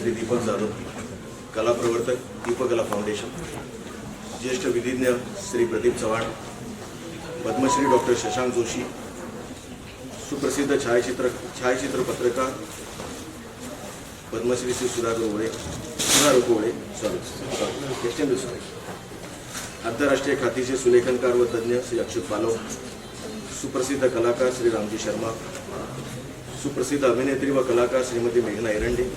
श्री दीपक जाधव कला प्रवर्तक दीपकला फाउंडेशन ज्येष्ठ विधिज्ञ श्री प्रदीप चव्हाण पद्मश्री डॉक्टर शशांक जोशी सुप्रसिद्ध छायाचित्र छायाचित्र पत्रकार पद्मश्री श्री सुधाकर गोवळे सुधार ओळे सॉरी सॉरी सॉरी आंतरराष्ट्रीय खातीचे सुलेखनकार व तज्ज्ञ श्री अक्षुत पालव सुप्रसिद्ध कलाकार श्री रामजी शर्मा सुप्रसिद्ध अभिनेत्री व कलाकार श्रीमती मेघना एरंडे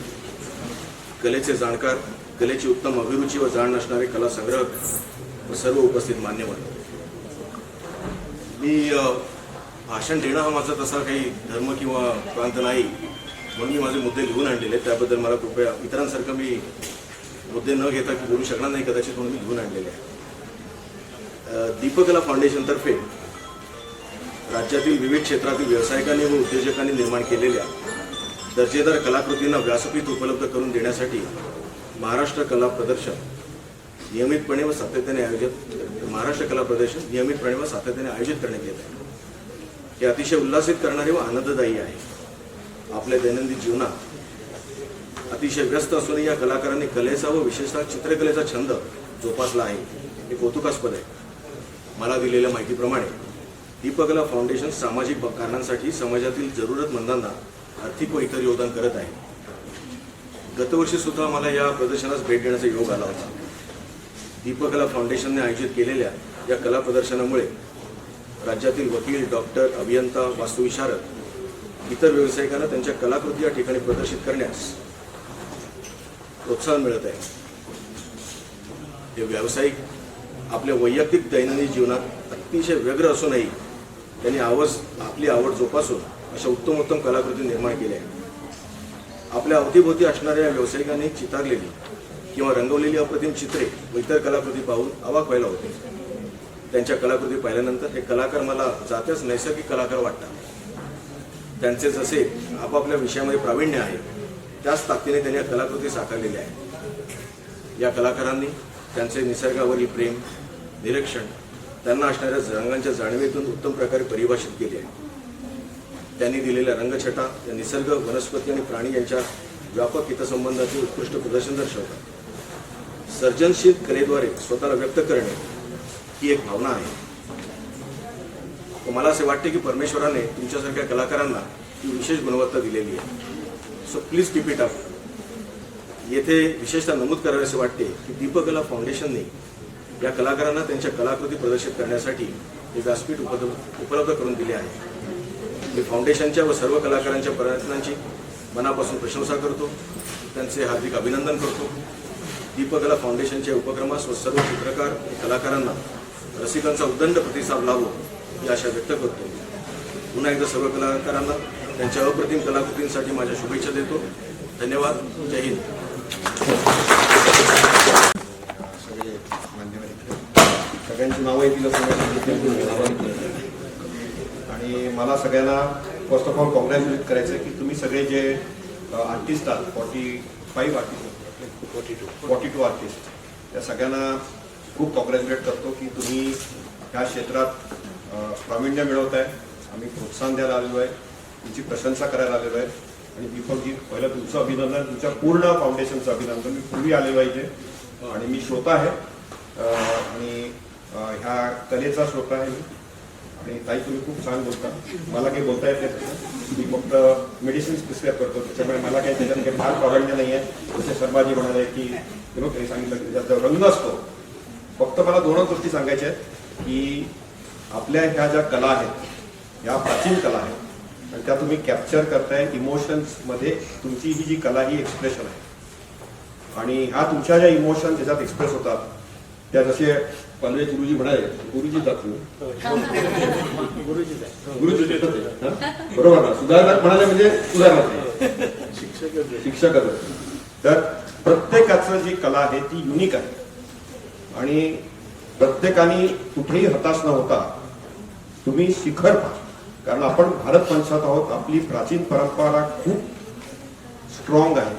कलेचे जाणकार कलेची उत्तम अभिरुची व जाण नसणारे कला संग्रहक व सर्व उपस्थित मान्यवर. मी भाषण देणं हा माझा तसा काही धर्म किंवा प्रांत नाही. म्हणून मी माझे मुद्दे घेऊन आणलेले आहेत. त्याबद्दल मला कृपया इतरांसारखं मी मुद्दे न घेता की बोलू शकणार नाही कदाचित म्हणून मी घेऊन आणलेले आहे दीपकला फाउंडेशनतर्फे राज्यातील विविध क्षेत्रातील व्यावसायिकांनी व उद्योजकांनी निर्माण केलेल्या दर्जेदार कलाकृतींना व्यासपीठ उपलब्ध करून देण्यासाठी महाराष्ट्र कला प्रदर्शन नियमितपणे व सातत्याने आयोजित महाराष्ट्र कला प्रदर्शन नियमितपणे व सातत्याने आयोजित करण्यात येत आहे. हे अतिशय उल्हासित करणारे व आनंददायी आहे. आपल्या दैनंदिन जीवनात अतिशय व्यस्त असूनही या कलाकारांनी कलेचा व विशेषतः चित्रकलेचा छंद जोपासला आहे. हे कौतुकास्पद आहे. मला दिलेल्या माहितीप्रमाणे दीपकला फाउंडेशन सामाजिक कारणांसाठी समाजातील जरूरतमंदांना आर्थिक व इतर योगदान करत आहे. गतवर्षी सुद्धा मला या प्रदर्शनास भेट देण्याचा योग आला होता. दीपकला फाउंडेशनने आयोजित केलेल्या या कला प्रदर्शनामुळे राज्यातील वकील डॉक्टर अभियंता वास्तुविशारद इतर व्यावसायिकांना त्यांच्या कलाकृती या ठिकाणी प्रदर्शित करण्यास प्रोत्साहन मिळत आहे. हे व्यावसायिक आपल्या वैयक्तिक दैनंदिन जीवनात अतिशय व्यग्र असूनही त्यांनी आवाज आपली आवड जोपासून अशा उत्तम उत्तम कलाकृती निर्माण केल्या आहेत. आपल्या अवतीभोवती असणाऱ्या व्यावसायिकांनी चितारलेली किंवा रंगवलेली अप्रतिम चित्रे व इतर कलाकृती पाहून अवाक व्हायला होते. त्यांच्या कलाकृती पाहिल्यानंतर हे कलाकार मला जात्याच नैसर्गिक कलाकार वाटतात. त्यांचे जसे आपापल्या विषयामध्ये प्रावीण्य आहे त्याच ताकदीने त्यांनी या कलाकृती साकारलेल्या आहेत. या कलाकारांनी त्यांचे निसर्गावरील प्रेम निरीक्षण त्यांना असणाऱ्या रंगांच्या जाणीवेतून उत्तम प्रकारे परिभाषित केले आहे. त्यांनी दिलेल्या रंगछटा या निसर्ग वनस्पती आणि प्राणी यांच्या व्यापक हितसंबंधाचे उत्कृष्ट प्रदर्शन दर्शवतात. सर्जनशील कलेद्वारे स्वतःला व्यक्त करणे ही एक भावना आहे. मला असे वाटते की परमेश्वराने तुमच्यासारख्या कलाकारांना ही विशेष गुणवत्ता दिलेली आहे. So please keep it up येथे विशेषतः नमूद करावे असे वाटते की दीपकला फाउंडेशनने या कलाकारांना त्यांच्या कलाकृती प्रदर्शित करण्यासाठी हे व्यासपीठ उपलब्ध उपलब्ध करून दिले आहे. मी फाउंडेशनच्या व सर्व कलाकारांच्या प्रयत्नांची मनापासून प्रशंसा करतो. त्यांचे हार्दिक अभिनंदन करतो. दीपकला फाउंडेशनच्या उपक्रमास व सर्व चित्रकार कलाकारांना रसिकांचा उदंड प्रतिसाद लाभो ही आशा व्यक्त करतो. पुन्हा एकदा सर्व कलाकारांना त्यांच्या अप्रतिम कलाकृतींसाठी माझ्या शुभेच्छा देतो. धन्यवाद. जय हिंद. सगळे सगळ्यांची नावं येतील असं आणि मला सगळ्यांना फर्स्ट ऑफ ऑल कॉंग्रॅच्युलेट करायचं आहे की तुम्ही सगळे जे आर्टिस्ट आहात forty five artist forty two forty two artist त्या सगळ्यांना खूप कॉंग्रॅच्युलेट करतो की तुम्ही ह्या क्षेत्रात प्रावीण्य मिळवत आहे आम्ही प्रोत्साहन द्यायला आलेलो आहे. तुमची प्रशंसा करायला आलेलो आहे. आणि दीपकजी पहिलं तुमचं अभिनंदन तुमच्या पूर्ण फाउंडेशनचं अभिनंदन मी पूर्वी आलेलो आहे इथे आणि मी श्रोता आहे. आणि ह्या कलेचा श्रोता आहे मी. आणि ताई तुम्ही खूप छान बोलता. मला काही बोलता येत नाही मी फक्त मेडिसिन्स प्रिस्क्राईब करतो. त्याच्यामुळे मला काही त्याच्यात काही फार प्रावीण्य नाही आहे जसे शर्माजी म्हणाले की हे बघ त्यांनी सांगितलं की त्याचा जो रंग असतो. फक्त मला दोनच गोष्टी सांगायच्या आहेत की आपल्या ह्या ज्या कला आहेत ह्या प्राचीन कला आहेत आणि त्या तुम्ही कॅप्चर करताय इमोशन्समध्ये तुमची ही जी कला ही एक्सप्रेशन आहे. आणि ह्या तुमच्या ज्या इमोशन ज्याच्यात एक्सप्रेस होतात त्या जसे पनवे गुरुजी म्हणाले गुरुजी दाखवू गुरुजी बरोबर ना? सुधारणा म्हणाले म्हणजे सुधारणात शिक्षक तर प्रत्येकाचं जी कला आहे ती युनिक आहे. आणि प्रत्येकाने कुठेही हताश न होता तुम्ही शिखर पहा. कारण आपण भारत वंशात आहोत आपली प्राचीन परंपरा खूप स्ट्रॉंग आहे.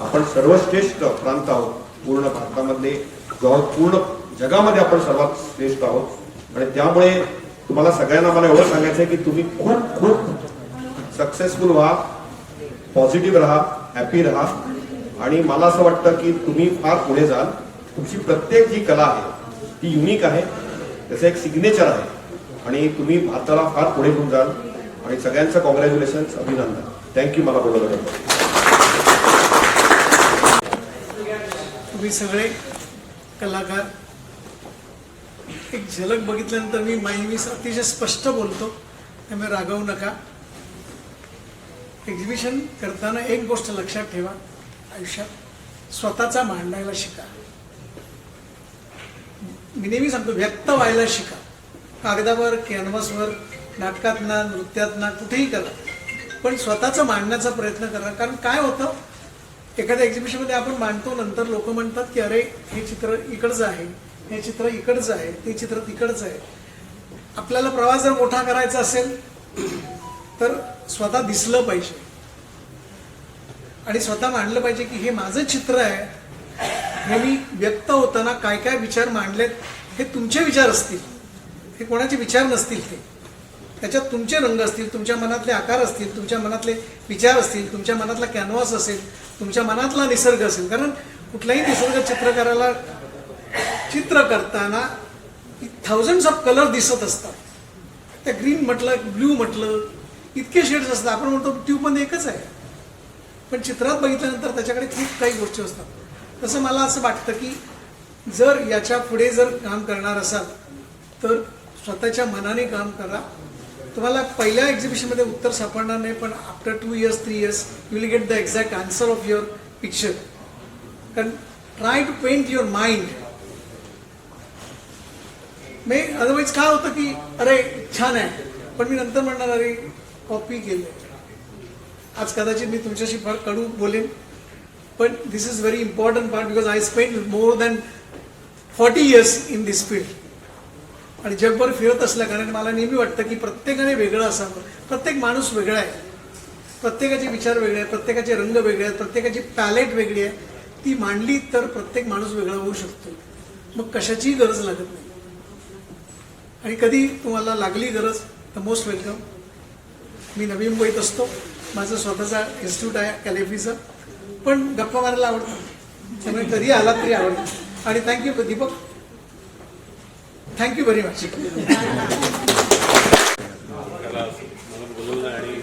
आपण सर्वश्रेष्ठ प्रांत आहोत पूर्ण भारतामध्ये जवळ पूर्ण जगामध्ये आपण सर्वात श्रेष्ठ आहोत. आणि त्यामुळे तुम्हाला सगळ्यांना मला एवढं सांगायचं आहे की तुम्ही खूप खूप सक्सेसफुल व्हा पॉझिटिव्ह राहा हॅपी राहा. आणि मला असं वाटतं की तुम्ही फार पुढे जाल. तुमची प्रत्येक जी कला आहे ती युनिक आहे. त्याचं एक सिग्नेचर आहे. आणि तुम्ही भारताला फार पुढे घेऊन जाल. आणि सगळ्यांचं कॉंग्रॅच्युलेशन अभिनंदन. थँक्यू मला बोलवलं तुम्ही सगळे कलाकार एक झलक बघितल्यानंतर मी माई अतिशय स्पष्ट बोलतो. त्यामुळे रागवू नका. एक्झिबिशन करताना एक गोष्ट लक्षात ठेवा. आयुष्यात स्वतःचा मांडायला शिका. मी नेहमी सांगतो व्यक्त व्हायला शिका. कागदावर कॅनव्हासवर नाटकात ना नृत्यात ना कुठेही करा. पण स्वतःचं मांडण्याचा प्रयत्न करा. कारण काय होतं? एखाद्या एक्झिबिशनमध्ये आपण मांडतो नंतर लोक म्हणतात की अरे हे चित्र इकडचं आहे. हे चित्र इकडचं आहे ते चित्र तिकडचं आहे. आपल्याला प्रवास जर मोठा करायचा असेल तर स्वतः दिसलं पाहिजे. आणि स्वतः मांडलं पाहिजे की हे माझं चित्र आहे. हे मी व्यक्त होताना काय काय विचार मांडलेत हे तुमचे विचार असतील. हे कोणाचे विचार नसतील ते. त्याच्यात तुमचे रंग असतील तुमच्या मनातले आकार असतील तुमच्या मनातले विचार असतील तुमच्या मनातला कॅनव्हास असेल तुमच्या मनातला निसर्ग असेल. कारण कुठलाही निसर्ग चित्रकाराला चित्र करताना थाउजंड्स ऑफ कलर दिसत असतात. त्या ग्रीन म्हटलं ब्ल्यू म्हटलं इतके शेड्स असतात. आपण म्हणतो ट्यूबमध्ये एकच आहे. पण चित्रात बघितल्यानंतर त्याच्याकडे खूप काही गोष्टी असतात. तसं मला असं वाटतं की जर याच्यापुढे जर काम करणार असाल तर स्वतःच्या मनाने काम करा. तुम्हाला पहिल्या एक्झिबिशनमध्ये उत्तर सापडणार नाही पण after two years three years you will get the exact answer of your picture कारण try to paint your mind me otherwise काय होतं की अरे छान आहे. पण मी नंतर म्हणणार अरे कॉपी केले आज कदाचित मी तुमच्याशी फार कडू बोलेन. पण this is very important part because I spend more than forty years in this field आणि जगभर फिरत असल्या कारण मला नेहमी वाटतं की प्रत्येकाने वेगळं असावं. प्रत्येक माणूस वेगळा आहे. प्रत्येकाचे विचार वेगळे आहेत प्रत्येकाचे रंग वेगळे आहेत प्रत्येकाची पॅलेट वेगळी आहे. ती मांडली तर प्रत्येक माणूस वेगळा होऊ शकतो. मग कशाचीही गरज लागत नाही. आणि कधी तुम्हाला लागली गरज तर मोस्ट वेलकम मी नवी मुंबईत असतो. माझं स्वतःचा इन्स्टिट्यूट आहे कॅलेफीचं पण गप्पा मारायला आवडतं. त्यामुळे कधी आलात तरी आवडतं. आणि thank you Deepak. Thank you very much मला बोलवलं आणि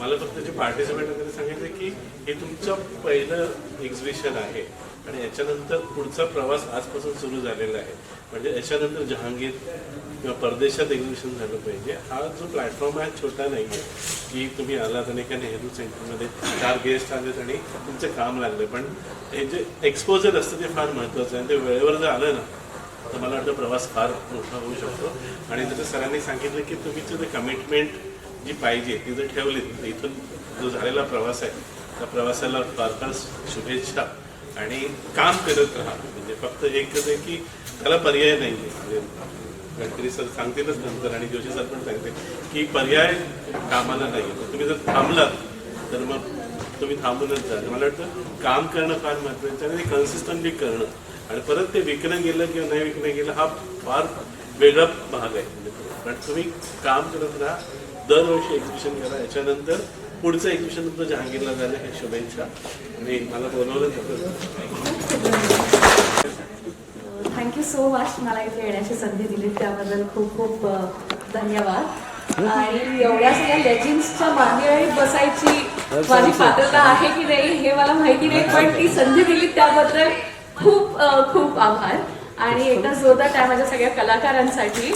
मला फक्त जे पार्टिसिपेट वगैरे सांगितलं की हे तुमचं पहिलं एक्झिबिशन आहे. आणि याच्यानंतर पुढचा प्रवास आजपासून सुरू झालेला आहे. म्हणजे याच्यानंतर जहांगीर किंवा परदेशात एक्झिबिशन झालं पाहिजे. हा जो प्लॅटफॉर्म आहे छोटा नाही आहे की तुम्ही आलात आणि एका नेहरू सेंटरमध्ये चार गेस्ट आलेत आणि तुमचं काम लागलं पण हे जे एक्सपोजर असतं ते फार महत्त्वाचं आहे. आणि ते वेळेवर जर आलं ना तर मला वाटतं प्रवास फार मोठा होऊ शकतो. आणि जसं सरांनी सांगितलं की तुम्ही जे कमिटमेंट जी पाहिजे ती जर ठेवली तर इथून जो झालेला प्रवास आहे त्या प्रवासाला फार फार शुभेच्छा आणि काम करत राहा. म्हणजे फक्त एकच आहे की त्याला पर्याय नाही आहे म्हणजे गडकरी सर सांगतीलच नंतर आणि जोशी सर पण सांगतील की पर्याय कामाला नाही आहे तुम्ही जर थांबलात तर मग तुम्ही थांबूनच जा. मला वाटतं काम करणं फार महत्त्वाचं आहे ते कन्सिस्टंटली करणं. आणि परत ते विकणं गेलं किंवा नाही विकणं गेलं हा फार वेगळा भाग आहे. म्हणजे पण तुम्ही काम करत राहा दरवर्षी एक्झिबिशन करा. याच्यानंतर पुढचं एक्झिबिशन तुमचं जहांगीरला झालं. हे शुभेच्छा. आणि मला बोलवलं तर थँक्यू सो मच मला इथे येण्याची संधी दिली. त्याबद्दल खूप खूप धन्यवाद. आणि एवढ्या सगळ्या लेजिन्सच्या मागे बसायची माझी पात्रता आहे की नाही हे मला माहिती नाही पण ती संधी दिली त्याबद्दल खूप खूप आभार. आणि एकदा जोरदार त्या माझ्या सगळ्या कलाकारांसाठी.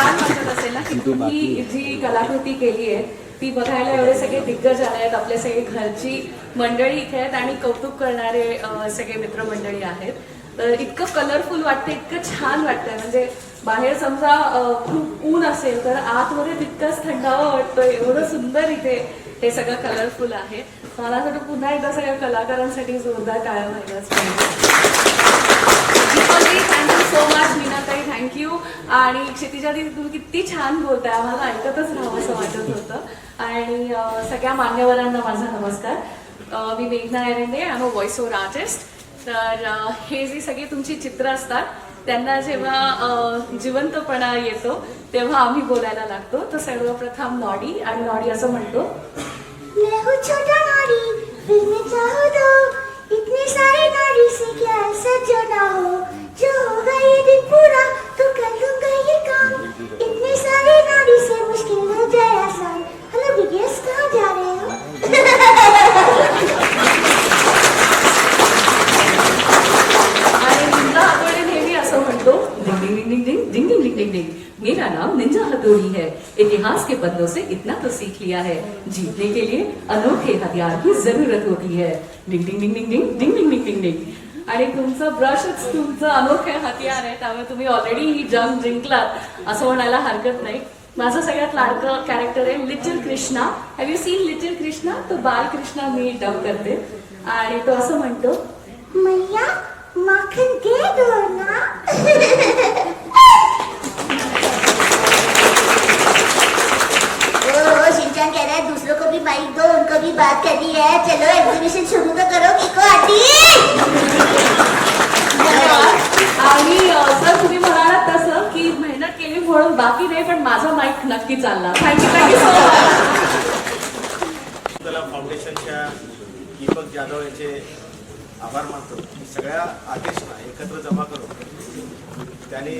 छान वाटत असेल ना की तुम्ही जी कलाकृती केली आहे ती बघायला एवढे सगळे दिग्गज आले आहेत आपले सगळे घरची मंडळी इथे आहेत आणि कौतुक करणारे सगळे मित्रमंडळी आहेत. तर इतकं कलरफुल वाटतं इतकं छान वाटतंय. म्हणजे बाहेर समजा खूप ऊन असेल तर आतमध्ये तितकंच थंडावा वाटतोय. एवढं सुंदर इथे हे सगळं कलरफुल आहे. मला असं वाटतं पुन्हा एकदा सगळ्या कलाकारांसाठी जोरदार टाळ्या व्हायलाच पाहिजे thank you so much Meenatai. Thank you आणि क्षितिजा दी तुम्ही किती छान बोलताय. आम्हाला ऐकतच राहावं असं वाटत होतं. आणि सगळ्या मान्यवरांना माझा नमस्कार. मी मेघना Erande. I a voice over artist तर हे जी सगळी तुमची चित्र असतात त्यांना जेव्हा जिवंतपणा येतो तेव्हा आम्ही बोलायला लागतो. तर सर्वप्रथम नॉडी आणि नॉडी असं म्हणतो. इतने सारे नारी से क्या ऐसा हो? जो होगा ये दिन पूरा. इतने सारे नारी से मुश्किल हो जाए आसान हेलो बिगेस कहाँ जा रहे हो मेरा नाम निंजा हथौड़ी है इतिहास के पन्नों से इतना तो सीख लिया है जीतने के लिए अनोखे हथियार की ज़रूरत होती है डिंग डिंग डिंग डिंग डिंग डिंग डिंग डिंग डिंग आणि तुमचं ब्रशच तुमचं अनोखे हथियार आहे त्यामुळे तुम्ही ऑलरेडी ही जंग जिंकलात असं म्हणायला हरकत नाही. माझं सगळ्यात लाडकं कॅरेक्टर आहे little Krishna. Have you seen little Krishna? तो बाल कृष्णा मी डब करते. आणि तो असं म्हणतो मैया माखन दे दो ना. शिनचान कह रहा है दूसरों को भी बाइक दो उनको भी बात करनी है। चलो एग्जीबिशन शुरू तो करो किको आंटी आणि जर तुम्ही म्हणालात तसं की मेहनत केली म्हणून बाकी नाही पण माझा माईक नक्की चालला. थँक्यू थँक्यू सो मच कला फाउंडेशनच्या दीपक जाधव यांचे आभार मानतो. सगळ्या आर्टिस्टना एकत्र जमा करून त्यांनी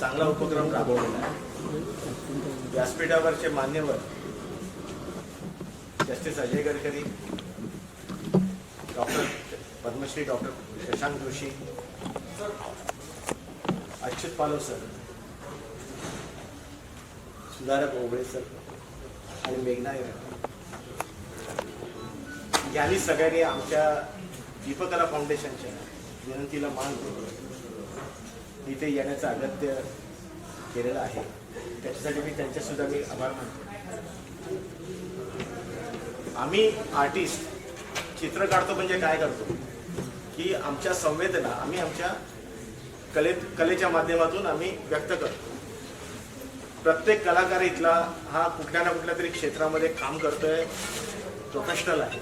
चांगला उपक्रम राबवलेला आहे. व्यासपीठावरचे मान्यवर justice Ajay Gadkari doctor Padmashri doctor Shashank Joshi. Achyut Palav sir. सुधारक ओबळे सर. आणि मेघना यांनी सगळ्यांनी आमच्या दीपकला फाउंडेशनच्या विनंतीला मान इथे येण्याचं अगत्य केलेलं आहे. त्याच्यासाठी मी त्यांच्यासुद्धा मी आभार मानतो. आम्ही आर्टिस्ट चित्र काढतो म्हणजे काय करतो? की आमच्या संवेदना आम्ही आमच्या कलेत कलेच्या माध्यमातून आम्ही व्यक्त करतो. प्रत्येक कलाकार इथला हा कुठल्या ना कुठल्या तरी क्षेत्रामध्ये काम करतोय प्रोफेशनल आहे.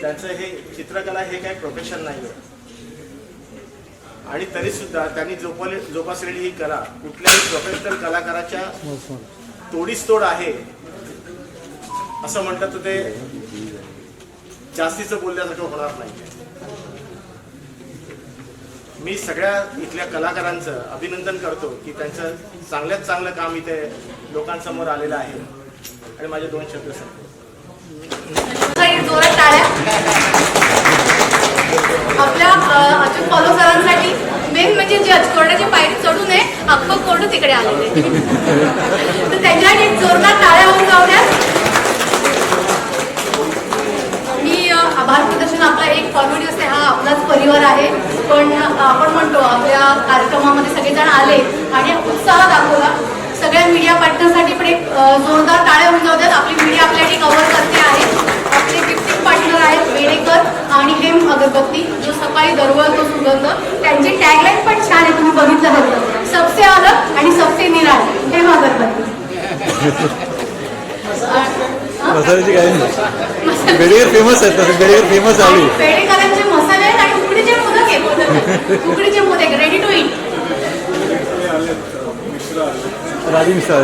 त्यांचं हे चित्रकला हे काही प्रोफेशन नाही आहे आणि तरी सुद्धा त्यांनी जोपले जोपासलेली ही कला कुठल्याही प्रोफेशनल कलाकाराच्या तोडीस तोड आहे असं म्हणतात तर ते जास्तीचं बोलण्यासारखं होणार नाही मी सगळ्या इथल्या कलाकारांचं अभिनंदन करतो की त्यांचं चांगल्यात चांगलं काम इथे लोकांसमोर आलेलं आहे. आणि माझे दोन शब्द सांगतो जोरात टाळ्या. आपल्या अजून फॉलो सरांसाठी मेन म्हणजे जे कोर्टाची पायरी चढून आहे अख्खं कोर्ट तिकडे आलेले तर त्यांच्यासाठी जोरदार टाळ्या होऊन जाऊ द्या मी अ, आभार प्रदर्शन आपला एक कॉमेडी असते हा आपलाच परिवार आहे. पण आपण म्हणतो आपल्या कार्यक्रमामध्ये सगळेजण आले आणि उत्साह दाखवला. सगळ्या मीडिया पार्टनरसाठी पण एक जोरदार टाळ्या होऊन जाऊ द्यात आपली मीडिया आपल्यासाठी कव्हर करते आहे. आपले गिफ्टिंग पार्टनर आहेत वेडेकर आणि हेम अगरबत्ती जो सकाळी दरवळतो सुगंध. त्यांची टॅगलाईन पण छान आहे. तुम्ही बघितलं होतं सबसे अलग आणि सबसे निराळ हेम अगरबत्ती. मसाल्याची नाही बेडीवर फेमस आहेत. बेडीवर फेमस आणि आहे पेडेकरांचे मसाले आहेत आणि उकडीचे मोदक आहेत उकडीचे मोदक रेडी टू इट राजी मिस्टर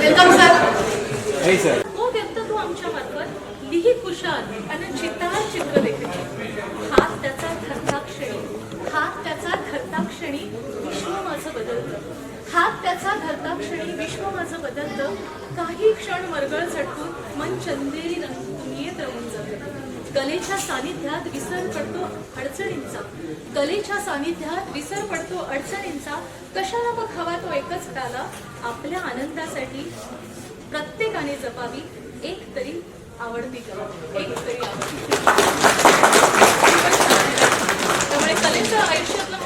वेलकम सर तो व्यक्त तो आमच्या मार्फत लिही कुशाल आणि चित्तार चित्र देखील हात त्याचा धरताक्षणी हात त्याचा धरताक्षणी विश्व माझं बदलतं. हात त्याचा धरताक्षणी विश्व माझं बदलतं. काही क्षण मरगळ झटकून मन चंदेरी दुनियेत रमून जातं. कलेच्या सानिध्यात विसर पडतो अडचणींचा. कलेच्या सानिध्यात विसर पडतो अडचणींचा. कशाला मग हवा तो एकच प्याला आपल्या आनंदासाठी प्रत्येकाने जपावी. एक तरी आवडती कला एक तरी आवडती त्यामुळे कलेचं आयुष्यातलं